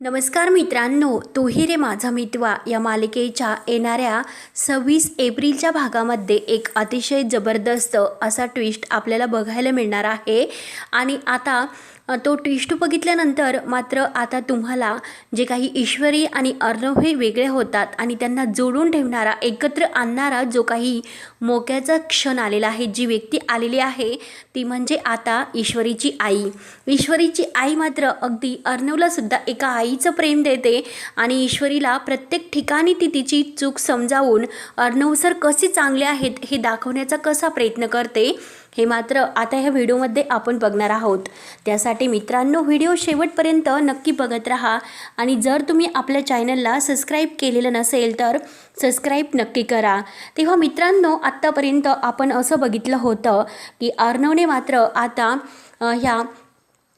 नमस्कार मित्रांनो तोही रे माझा मितवा या मालिकेच्या येणाऱ्या सव्वीस एप्रिलच्या भागामध्ये एक अतिशय जबरदस्त असा ट्विस्ट आपल्याला बघायला मिळणार आहे. आणि आता तो ट्विस्ट बघितल्यानंतर मात्र आता तुम्हाला जे काही ईश्वरी आणि अर्णव हे वेगळे होतात आणि त्यांना जोडून ठेवणारा एकत्र आणणारा जो काही मोक्याचा क्षण आलेला आहे जी व्यक्ती आलेली आहे ती म्हणजे आता ईश्वरीची आई. ईश्वरीची आई मात्र अगदी अर्णवलासुद्धा एका आईचं प्रेम देते आणि ईश्वरीला प्रत्येक ठिकाणी ती तिची चूक समजावून अर्णव सर कसे चांगले आहेत हे दाखवण्याचा कसा प्रयत्न करते? हे मात्र आता ह्या व्हिडिओमध्ये आपण बघणार आहोत. त्यासाठी मित्रांनो व्हिडिओ शेवटपर्यंत नक्की बघत राहा आणि जर तुम्ही आपल्या चॅनलला सबस्क्राईब केलेलं नसेल तर सबस्क्राईब नक्की करा. तेव्हा मित्रांनो आत्तापर्यंत आपण असं बघितलं होतं की अर्णवने मात्र आता ह्या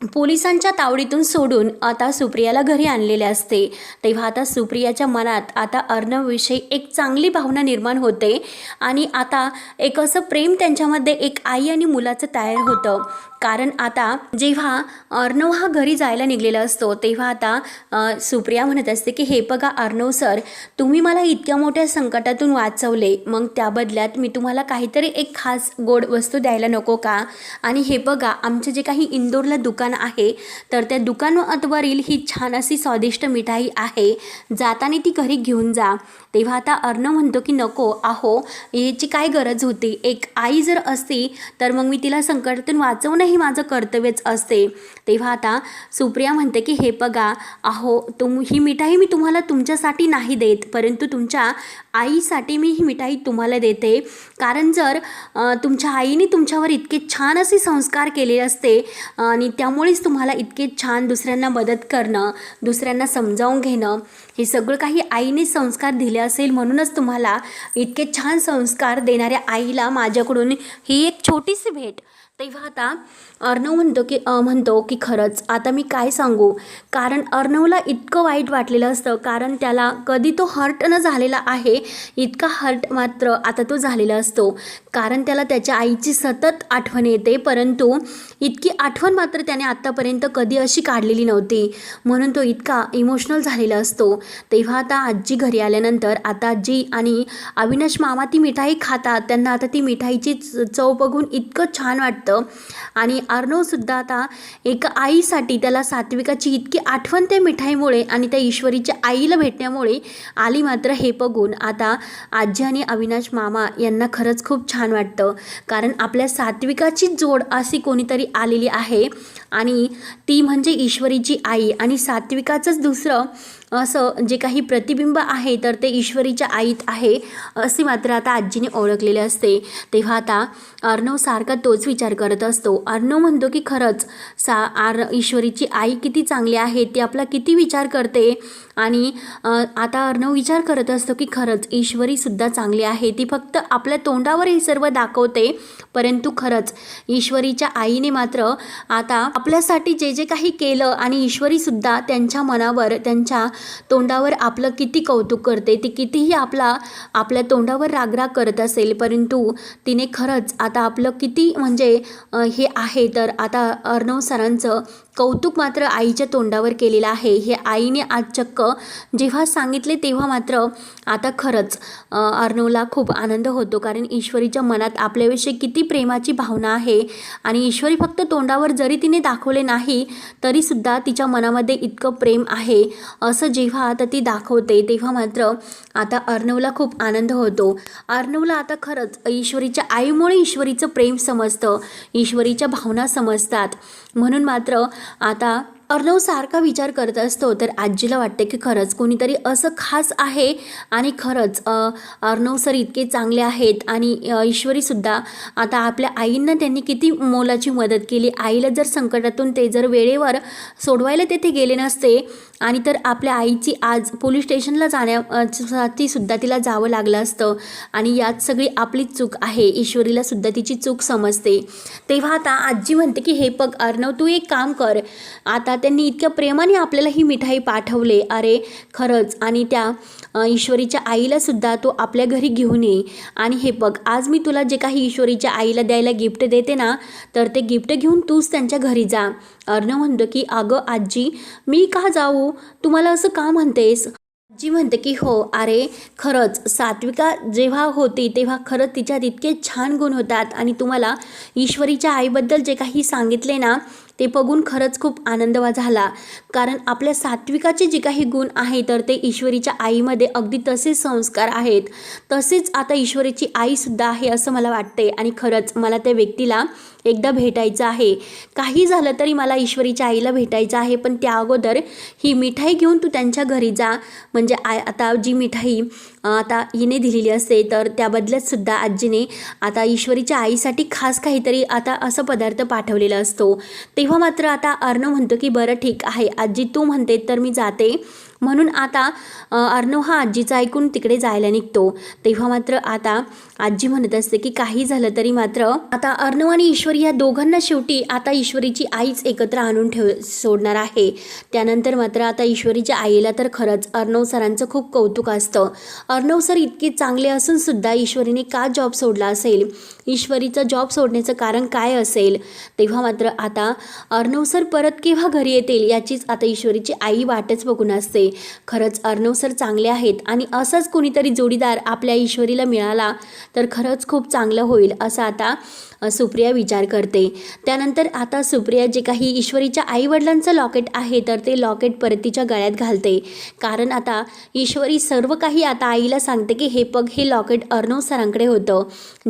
पोलिसांच्या तावडीतून सोडून आता सुप्रियाला घरी आणलेले असते. तेव्हा आता सुप्रियाच्या मनात आता अर्णवविषयी एक चांगली भावना निर्माण होते आणि आता एक असं प्रेम त्यांच्यामध्ये एक आई आणि मुलाचं तयार होतं. कारण आता जेव्हा अर्णव हा घरी जायला निघलेला असतो तेव्हा आता सुप्रिया म्हणत असते की हे बघा अर्णव सर तुम्ही मला इतक्या मोठ्या संकटातून वाचवले मग त्या बदल्यात मी तुम्हाला काहीतरी एक खास गोड वस्तू द्यायला नको का? आणि हे बघा आमचं जे काही इंदोरला दुकान आहे तर त्या दुकानावरील ही छान अशी स्वादिष्ट मिठाई आहे जाताना ती घरी घेऊन जा. तेव्हा आता अर्णव म्हणतो की नको आहो याची काय गरज होती? एक आई जर असती तर मग मी तिला संकटातून वाचवणं ही माझं कर्तव्यच असते. तेव्हा आता सुप्रिया म्हणते की हे बघा अहो तुम ही मिठाई मी तुम्हाला तुमच्यासाठी नाही देत परंतु तुमच्या आईसाठी मी ही मिठाई तुम्हाला देते. कारण जर तुमच्या आईने तुमच्यावर इतके छान असे संस्कार केले असते आणि त्यामुळेच तुम्हाला इतके छान दुसऱ्यांना मदत करणं दुसऱ्यांना समजावून घेणं हे सगळं काही आईने संस्कार दिले असेल म्हणूनच तुम्हाला इतके छान संस्कार देणाऱ्या आईला माझ्याकडून ही एक छोटीशी भेट. तेव्हा आता अर्णव म्हणतो की म्हणतो की खरंच आता मी काय सांगू? कारण अर्णवला इतकं वाईट वाटलेलं असतं कारण त्याला कधी तो हर्ट न झालेला आहे इतका हर्ट मात्र आता तो झालेला असतो. कारण त्याला त्याच्या आईची सतत आठवण येते परंतु इतकी आठवण मात्र त्याने आत्तापर्यंत कधी अशी काढलेली नव्हती. म्हणून तो इतका इमोशनल झालेला असतो. तेव्हा आता आजी घरी आल्यानंतर आता आजी आणि अविनाश मामा ती मिठाई खातात त्यांना आता ती मिठाईची च- चव बघून इतकं छान वाटतं. आणि अर्णवसुद्धा आता एका आईसाठी त्याला सात्विकाची इतकी आठवण त्या मिठाईमुळे आणि त्या ईश्वरीच्या आईला भेटण्यामुळे आली मात्र हे बघून आता आजी आणि अविनाश मामा यांना खरंच खूप छान वाटतं. कारण आपल्या सात्विकाची जोड अशी कोणीतरी आलेली आहे आणि ती म्हणजे ईश्वरीची आई आणि सात्विकाचंच दुसरं असं जे काही प्रतिबिंब आहे तर ते ईश्वरीच्या आईत आहे असे मात्र आता आजीने ओळखलेले असते. तेव्हा आता अर्णव सारखा तोच विचार करत असतो. अर्णव म्हणतो की खरंच सा आर ईश्वरीची आई किती चांगली आहे ती आपला किती विचार करते. आणि आता अर्णव विचार करत असतो की खरंच ईश्वरीसुद्धा चांगली आहे. ती फक्त आपल्या तोंडावर हे सर्व दाखवते. परंतु खरंच ईश्वरीच्या आईने मात्र आता आपल्यासाठी जे जे काही केलं आणि ईश्वरीसुद्धा त्यांच्या मनावर त्यांच्या तोंडावर आपलं किती कौतुक करते ती कितीही आपला आपल्या तोंडावर रागराग करत असेल परंतु तिने खरंच आता आपलं किती म्हणजे हे आहे तर आता अर्णव सरांचं कौतुक मात्र आईच्या तोंडावर केलेलं आहे. हे आईने आज चक्क जेव्हा सांगितले तेव्हा मात्र आता खरंच अर्णवला खूप आनंद होतो कारण ईश्वरीच्या मनात आपल्याविषयी किती प्रेमाची भावना आहे आणि ईश्वरी फक्त तोंडावर जरी तिने दाखवले नाही तरीसुद्धा तिच्या मनामध्ये इतकं प्रेम आहे असं जेव्हा आता ती दाखवते तेव्हा मात्र आता अर्णवला खूप आनंद होतो. अर्णवला आता खरंच ईश्वरीच्या आईमुळे ईश्वरीचं प्रेम समजतं ईश्वरीच्या भावना समजतात. म्हणून मात्र आता अर्णव सारखा विचार करत असतो तर आजीला वाटते की खरंच कोणीतरी असं खास आहे आणि खरंच अर्णव सर इतके चांगले आहेत आणि ईश्वरीसुद्धा आता आपल्या आईंना त्यांनी किती मोलाची मदत केली. आईला जर संकटातून ते जर वेळेवर सोडवायला तेथे गेले नसते आणि तर आपल्या आईची आज पोलीस स्टेशनला जाण्यासाठी सुद्धा तिला जावं लागलं असतं. आणि यात सगळी आपलीच चूक आहे. ईश्वरीला सुद्धा तिची चूक समजते. तेव्हा आता आजी म्हणते की हे बघ अर्णव तू एक काम कर. आता त्यांनी इतक्या प्रेमाने आपल्याला ही मिठाई पाठवले. अरे खरंच. आणि त्या ईश्वरीच्या आईला सुद्धा तो आपल्या घरी घेऊन ये. आणि हे बघ आज मी तुला जे काही ईश्वरीच्या आईला द्यायला गिफ्ट देते ना तर ते गिफ्ट घेऊन तूच त्यांच्या घरी जा. अर्णव म्हणतो की अगं आजी मी का जाऊ? तुम्हाला असं का म्हणतेस? आजी म्हणते की हो अरे खरंच सात्विका जेव्हा होती तेव्हा खरंच तिच्यात इतके छान गुण होतात आणि तुम्हाला ईश्वरीच्या आईबद्दल जे काही सांगितले ना ते बघून खरंच खूप आनंद झाला. कारण आपल्या सात्विकाचे जे काही गुण आहे तर ते ईश्वरीच्या आईमध्ये अगदी तसेच संस्कार आहेत. तसेच आता ईश्वरीची आईसुद्धा आहे असं मला वाटते आणि खरंच मला त्या व्यक्तीला एकदा भेटायचं आहे. काही झालं तरी मला ईश्वरीच्या आईला भेटायचं आहे पण त्या अगोदर ही मिठाई घेऊन तू त्यांच्या घरी जा. म्हणजे आय आता जी मिठाई आता हिने दिलेली असते तर त्या आजीने आता ईश्वरीच्या आईसाठी खास काहीतरी आता असं पदार्थ पाठवलेला असतो. तेव्हा तेव्हा मात्र आता अर्णव म्हणतो की बरं ठीक आहे. आजी तू म्हणते तर मी जाते. म्हणून आता अर्णव हा आजीचं ऐकून तिकडे जायला निघतो. तेव्हा मात्र आता आजी म्हणत असते की काही झालं तरी मात्र आता अर्णव आणि ईश्वरी या दोघांना शेवटी आता ईश्वरीची आईच एकत्र आणून ठेव सोडणार आहे. त्यानंतर मात्र आता ईश्वरीच्या आईला तर खरंच अर्णव सरांचं खूप कौतुक असतं. अर्णव सर इतके चांगले असून सुद्धा ईश्वरीने का जॉब सोडला असेल? ईश्वरीचा जॉब सोडण्याचं कारण काय असेल? तेव्हा मात्र आता अर्णव सर परत केव्हा घरी येतील याचीच आता ईश्वरीची आई वाटच बघून असते. खरंच अर्णव सर चांगले आहेत आणि असंच कोणीतरी जोडीदार आपल्या ईश्वरीला मिळाला तर खरंच खूप चांगलं होईल असं आता सुप्रिया विचार करते. त्यानंतर आता सुप्रिया जे काही ईश्वरीच्या आईवडिलांचं लॉकेट आहे तर ते लॉकेट परतीच्या गळ्यात घालते. कारण आता ईश्वरी सर्व काही आता आईला सांगते की हे पग हे लॉकेट अर्णव सरांकडे होतं.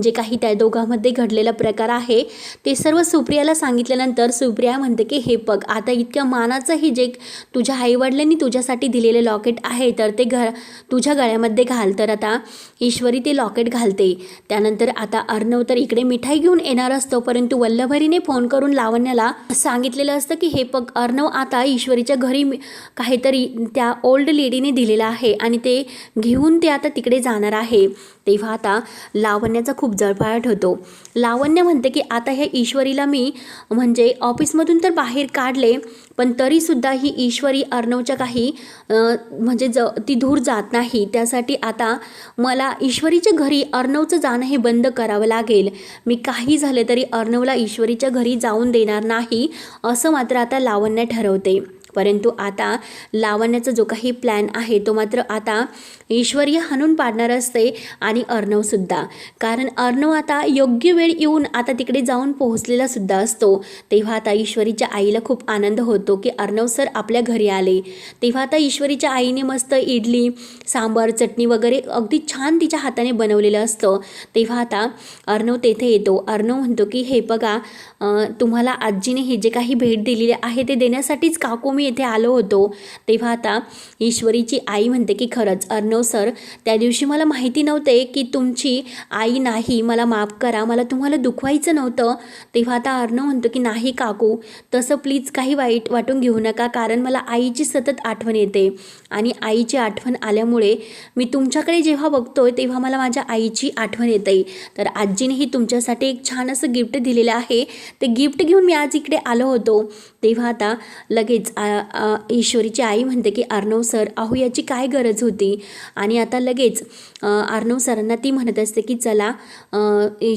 जे काही त्या दोघांमध्ये घडलेला प्रकार आहे ते सर्व सुप्रियाला सांगितल्यानंतर सुप्रिया म्हणते की हे पग आता इतक्या मानाचं हे जे तुझ्या आईवडिलांनी तुझ्यासाठी दिलेले लॉकेट आहे तर ते घर तुझ्या गळ्यामध्ये घाल. तर आता ईश्वरी ते लॉकेट घालते. त्यानंतर आता अर्णव तर इकडे मिठाई घेऊन येणार असतो. परंतु वल्लभरीने फोन करून लावण्याला सांगितलेलं असतं की हे पग अर्णव आता ईश्वरीच्या घरी काहीतरी त्या ओल्ड लेडीने दिलेलं आहे आणि ते घेऊन ते आता तिकडे जाणार आहे. तेव्हा आता लावण्याचा खूप जळपाळट होतो. लावण्य म्हणते की आता ह्या ईश्वरीला मी म्हणजे ऑफिसमधून तर बाहेर काढले पण तरीसुद्धा ही ईश्वरी अर्णवच्या काही म्हणजे ज ती दूर जात नाही. त्यासाठी आता मला ईश्वरीच्या घरी अर्णवचं जाणं हे बंद करावं लागेल. मी काही झाले तरी अर्णवला ईश्वरीच्या घरी जाऊन देणार नाही असं मात्र आता लावण्य ठरवते. परंतु आता लावण्याचा जो काही प्लॅन आहे तो मात्र आता ईश्वरीय हाणून पाडणार असते आणि अर्णवसुद्धा कारण अर्णव आता योग्य वेळ येऊन आता तिकडे जाऊन पोहोचलेला सुद्धा असतो. तेव्हा आता ईश्वरीच्या आईला खूप आनंद होतो की अर्णव सर आपल्या घरी आले. तेव्हा आता ईश्वरीच्या आईने मस्त इडली सांबार चटणी वगैरे अगदी छान तिच्या हाताने बनवलेलं असतं. तेव्हा आता अर्णव तेथे येतो. अर्णव म्हणतो की हे बघा तुम्हाला आजीने हे जे काही भेट दिलेली आहे ते देण्यासाठीच काकू मी येथे आलो होतो तेव्हा आता ईश्वरीची आई म्हणते की खरंच अर्णव सर त्या दिवशी मला माहिती नव्हते की तुमची आई नाही मला माफ करा मला तुम्हाला दुखवायचं नव्हतं. तेव्हा आता अर्णव म्हणतो की नाही काकू तसं प्लीज काही वाईट वाटून घेऊ नका कारण मला आईची सतत आठवण येते. आणि आईची आठवण आल्यामुळे मी तुमच्याकडे जेव्हा बघतोय तेव्हा मला माझ्या आईची आठवण येते. तर आजीनेही तुमच्यासाठी एक छान असं गिफ्ट दिलेलं आहे. ते गिफ्ट घेऊन मी आज इकडे आलो होतो. तेव्हा आता लगेच आ, ईश्वरीची आई म्हणते की अर्णव सर अहो याची काय गरज होती? आणि आता लगेच अर्णव सरांना ती म्हणत असते की चला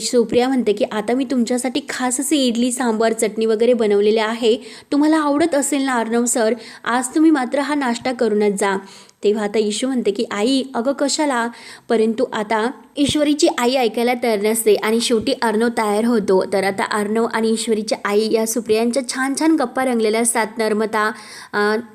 सुप्रिया म्हणते की आता मी तुमच्यासाठी खास असे इडली सांबार चटणी वगैरे बनवलेले आहे. तुम्हाला आवडत असेल ना अर्णव सर? आज तुम्ही मात्र हा नाश्ता करूनच जा. तेव्हा आता ईशू म्हणते की आई अगं कशाला? परंतु आता ईश्वरीची आई ऐकायला तयार नसते आणि शेवटी अर्णव तयार होतो. तर आता अर्णव आणि ईश्वरीची आई या सुप्रियांच्या छान छान गप्पा रंगलेल्या असतात. नर्मदा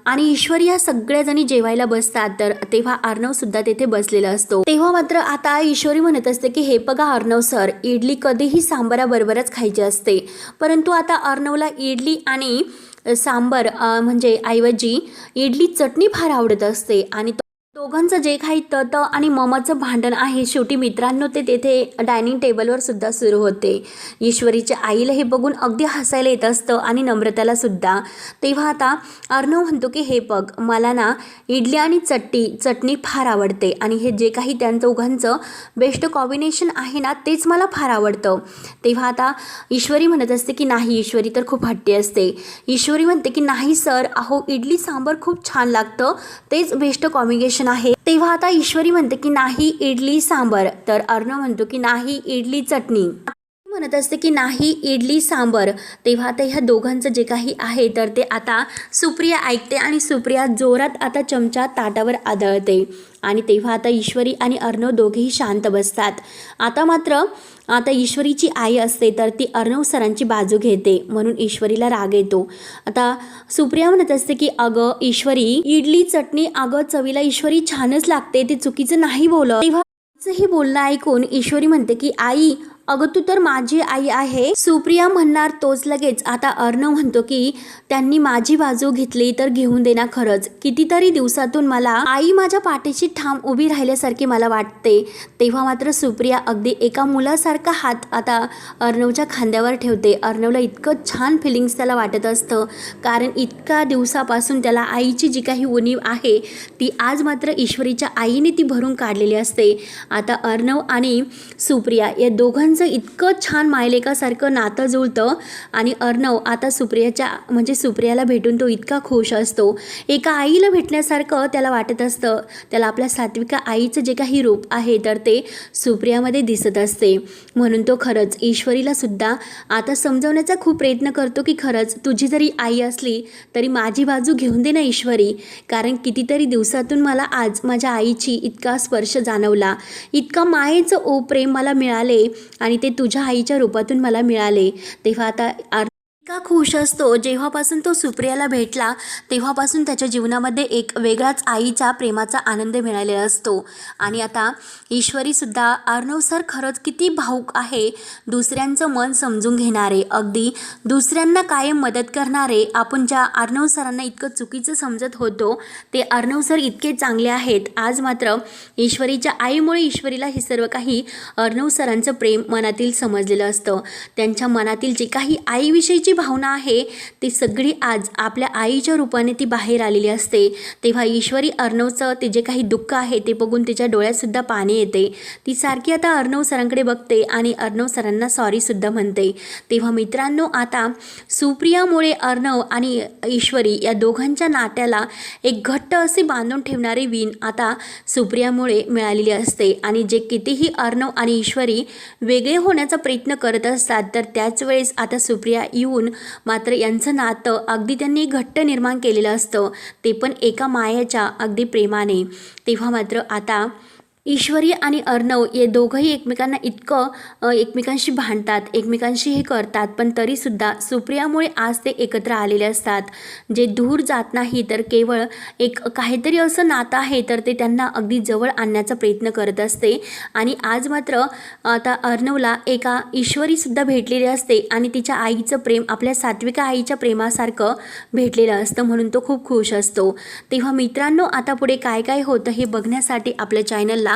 आणि ईश्वरी या सगळ्याजणी जेवायला बसतात. तर तेव्हा अर्णवसुद्धा तेथे बसलेला असतो. तेव्हा मात्र आता ईश्वरी म्हणत असते की हे बघा अर्णव सर इडली कधीही सांबाराबरोबरच खायची असते. परंतु आता अर्णवला इडली आणि सांबर म्हणजे ऐवजी इडली चटणी फार आवडत असते आणि तो दोघांचं जे काही तत आणि ममचं भांडण आहे शेवटी मित्रांनो ते तेथे डायनिंग टेबलवर सुद्धा सुरू होते. ईश्वरीच्या आईला हे बघून अगदी हसायला येत असतं आणि नम्रताला सुद्धा. तेव्हा आता अर्णव म्हणतो की हे बघ मला ना इडली आणि चट्टी चटणी फार आवडते आणि हे जे काही त्यांचं उघांचं बेस्ट कॉम्बिनेशन आहे ना तेच मला फार आवडतं. तेव्हा आता ईश्वरी म्हणत असते की नाही ईश्वरी तर खूप हट्टी असते. ईश्वरी म्हणते की नाही सर अहो इडली सांबर खूप छान लागतं. तेच बेस्ट कॉम्बिनेशन आहे. तेव्हा आता ईश्वरी म्हणते की नाही इडली सांबर. तर अर्ण म्हणतो की नाही इडली चटणी. म्हणत असते की नाही इडली सांबर. तेव्हा आता ह्या दोघांचं जे काही आहे तर ते आता सुप्रिया ऐकते आणि सुप्रिया जोरात आता चमचा ताटावर आदळते. आणि तेव्हा आता ईश्वरी आणि अर्णव दोघेही शांत बसतात. आता मात्र आता ईश्वरीची आई असते तर ती अर्णव सरांची बाजू घेते म्हणून ईश्वरीला राग येतो. आता सुप्रिया म्हणत असते की अगं ईश्वरी इडली चटणी अगं चवीला ईश्वरी छानच लागते ते चुकीचं नाही बोलत. तेव्हा हे बोलणं ऐकून ईश्वरी म्हणते की आई अगं तू तर माझी आई आहे. सुप्रिया म्हणणार तोच लगेच. आता अर्णव म्हणतो की त्यांनी माझी बाजू घेतली तर घेऊन देणार खरंच. कितीतरी दिवसातून मला आई माझ्या पाठीशी ठाम उभी राहिल्यासारखी मला वाटते. तेव्हा मात्र सुप्रिया अगदी एका मुलासारखा हात आता अर्णवच्या खांद्यावर ठेवते. अर्णवला इतकं छान फिलिंग्स त्याला वाटत असतं. कारण इतका दिवसापासून त्याला आईची जी काही उणीव आहे ती आज मात्र ईश्वरीच्या आईने ती भरून काढलेली असते. आता अर्णव आणि सुप्रिया या दोघांचं इतकं छान मायलेकासारखं नातं जुळतं. आणि अर्णव आता सुप्रियाच्या म्हणजे सुप्रियाला भेटून तो इतका खुश असतो. एका आईला भेटण्यासारखं त्याला वाटत असतं. त्याला आपल्या सात्विका आईचं जे काही रूप आहे तर ते सुप्रियामध्ये दिसत असते. म्हणून तो खरंच ईश्वरीला सुद्धा आता समजवण्याचा खूप प्रयत्न करतो की खरंच तुझी जरी आई असली तरी माझी बाजू घेऊन दे ना ईश्वरी. कारण कितीतरी दिवसातून मला आज माझ्या आईची इतका स्पर्श जाणवला. इतका मायेचं ओ प्रेम मला मिळाले. आणि ते तुझ्या आईच्या रूपातून मला मिळाले. तेव्हा आता आर इतका खुश असतो. जेव्हापासून तो सुप्रियाला भेटला तेव्हापासून त्याच्या जीवनामध्ये एक वेगळाच आईचा प्रेमाचा आनंद मिळालेला असतो. आणि आता ईश्वरीसुद्धा अर्णव सर खरंच किती भाऊक आहे. दुसऱ्यांचं मन समजून घेणारे अगदी दुसऱ्यांना कायम मदत करणारे आपण ज्या अर्णव सरांना इतकं चुकीचं समजत होतो ते अर्णव सर इतके चांगले आहेत. आज मात्र ईश्वरीच्या आईमुळे ईश्वरीला हे सर्व काही अर्णव सरांचं प्रेम मनातील समजलेलं असतं. त्यांच्या मनातील जे काही आईविषयीची भावना आहे ती सगळी आज आपल्या आईच्या रूपाने ती बाहेर आलेली असते. तेव्हा ईश्वरी अर्णवचं ते जे काही दुःख आहे ते बघून तिच्या डोळ्यातसुद्धा पाणी येते. ती सारखी आता अर्णव सरांकडे बघते आणि अर्णव सरांना सॉरीसुद्धा म्हणते. तेव्हा मित्रांनो आता सुप्रियामुळे अर्णव आणि ईश्वरी या दोघांच्या नात्याला एक घट्ट असे बांधून ठेवणारी विण आता सुप्रियामुळे मिळालेली असते. आणि जे कितीही अर्णव आणि ईश्वरी वेगळे होण्याचा प्रयत्न करत असतात तर त्याच वेळेस आता सुप्रिया येऊन मात्र यांचं नातं अगदी त्यांनी घट्ट निर्माण केलेलं असतं. ते पण एका मायाच्या अगदी प्रेमाने. तेव्हा मात्र आता ईश्वरी आणि अर्णव हे दोघंही एकमेकांना इतकं एकमेकांशी भांडतात एकमेकांशी हे करतात पण तरीसुद्धा सुप्रियामुळे आज ते एकत्र आलेले असतात. जे दूर जात नाही तर केवळ एक काहीतरी असं नातं आहे तर ते त्यांना अगदी जवळ आणण्याचा प्रयत्न करत असते. आणि आज मात्र आता अर्णवला एका ईश्वरीसुद्धा भेटलेली असते आणि तिच्या आईचं प्रेम आपल्या सात्विका आईच्या प्रेमासारखं भेटलेलं असतं म्हणून तो खूप खुश असतो. तेव्हा मित्रांनो आता पुढे काय काय होतं हे बघण्यासाठी आपल्या चॅनलला